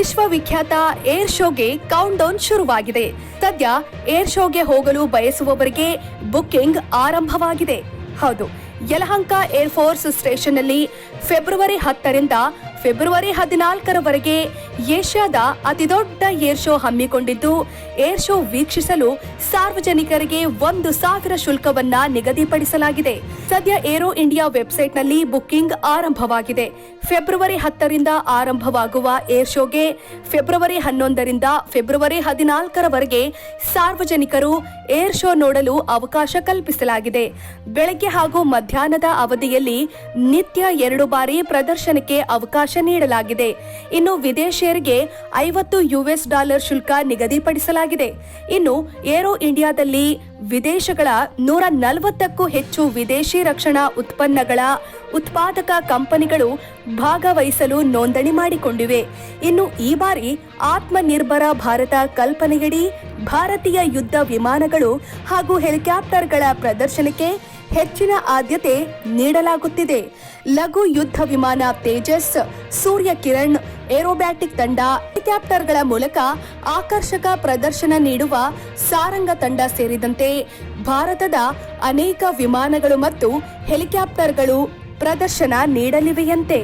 ವಿಶ್ವವಿಖ್ಯಾತ air ಶೋಗೆ count down ಶುರುವಾಗಿದೆ. ಸದ್ಯ ಏರ್ ಶೋಗೆ ಹೋಗಲು ಬಯಸುವವರಿಗೆ ಬುಕ್ಕಿಂಗ್ ಆರಂಭವಾಗಿದೆ. ಹೌದು, ಯಲಹಂಕ ಏರ್ ಫೋರ್ಸ್ ಸ್ಟೇಷನ್ನಲ್ಲಿ ಫೆಬ್ರವರಿ ಹತ್ತರಿಂದ ಫೆಬ್ರವರಿ ಹದಿನಾಲ್ಕರವರೆಗೆ ಏಷ್ಯಾದ ಅತಿದೊಡ್ಡ ಏರ್ ಶೋ ಹಮ್ಮಿಕೊಂಡಿದ್ದು, ಏರ್ ಶೋ ವೀಕ್ಷಿಸಲು ಸಾರ್ವಜನಿಕರಿಗೆ ಒಂದು ಸಾವಿರ ಶುಲ್ಕವನ್ನ ನಿಗದಿಪಡಿಸಲಾಗಿದೆ. ಸದ್ಯ ಏರೋ ಇಂಡಿಯಾ ವೆಬ್ಸೈಟ್ನಲ್ಲಿ ಬುಕ್ಕಿಂಗ್ ಆರಂಭವಾಗಿದೆ. ಫೆಬ್ರವರಿ ಹತ್ತರಿಂದ ಆರಂಭವಾಗುವ ಏರ್ ಶೋಗೆ ಫೆಬ್ರವರಿ ಹನ್ನೊಂದರಿಂದ ಫೆಬ್ರವರಿ ಹದಿನಾಲ್ಕರವರೆಗೆ ಸಾರ್ವಜನಿಕರು ಏರ್ ಶೋ ನೋಡಲು ಅವಕಾಶ ಕಲ್ಪಿಸಲಾಗಿದೆ. ಬೆಳಗ್ಗೆ ಹಾಗೂ ಮಧ್ಯಾಹ್ನದ ಅವಧಿಯಲ್ಲಿ ನಿತ್ಯ ಎರಡು ಬಾರಿ ಪ್ರದರ್ಶನಕ್ಕೆ ಅವಕಾಶ ನೀಡಲಾಗಿದೆ. ಇನ್ನು ವಿದೇಶಿಯರಿಗೆ ಐವತ್ತು ಯುಎಸ್ ಡಾಲರ್ ಶುಲ್ಕ ನಿಗದಿಪಡಿಸಲಾಗಿದೆ. ಇನ್ನು ಏರೋ ಇಂಡಿಯಾದಲ್ಲಿ ವಿದೇಶಗಳ ನೂರ ನಲವತ್ತಕ್ಕೂ ಹೆಚ್ಚು ವಿದೇಶಿ ರಕ್ಷಣಾ ಉತ್ಪನ್ನಗಳ ಉತ್ಪಾದಕ ಕಂಪನಿಗಳು ಭಾಗವಹಿಸಲು ನೋಂದಣಿ ಮಾಡಿಕೊಂಡಿವೆ. ಇನ್ನು ಈ ಬಾರಿ ಆತ್ಮನಿರ್ಭರ ಭಾರತ ಕಲ್ಪನೆಯಡಿ ಭಾರತೀಯ ಯುದ್ಧ ವಿಮಾನಗಳು ಹಾಗೂ ಹೆಲಿಕಾಪ್ಟರ್ಗಳ ಪ್ರದರ್ಶನಕ್ಕೆ ಹೆಚ್ಚಿನ ಆದ್ಯತೆ ನೀಡಲಾಗುತ್ತಿದೆ. ಲಘು ಯುದ್ಧ ವಿಮಾನ ತೇಜಸ್ ಸೂರ್ಯ ಕಿರಣ್ ಏರೋಬ್ಯಾಟಿಕ್ ತಂಡ ಹೆಲಿಕಾಪ್ಟರ್ಗಳ ಮೂಲಕ ಆಕರ್ಷಕ ಪ್ರದರ್ಶನ ನೀಡುವ ಸಾರಂಗ ತಂಡ ಸೇರಿದಂತೆ ಭಾರತದ ಅನೇಕ ವಿಮಾನಗಳು ಮತ್ತು ಹೆಲಿಕಾಪ್ಟರ್ಗಳು ಪ್ರದರ್ಶನ ನೀಡಲಿವೆಯಂತೆ.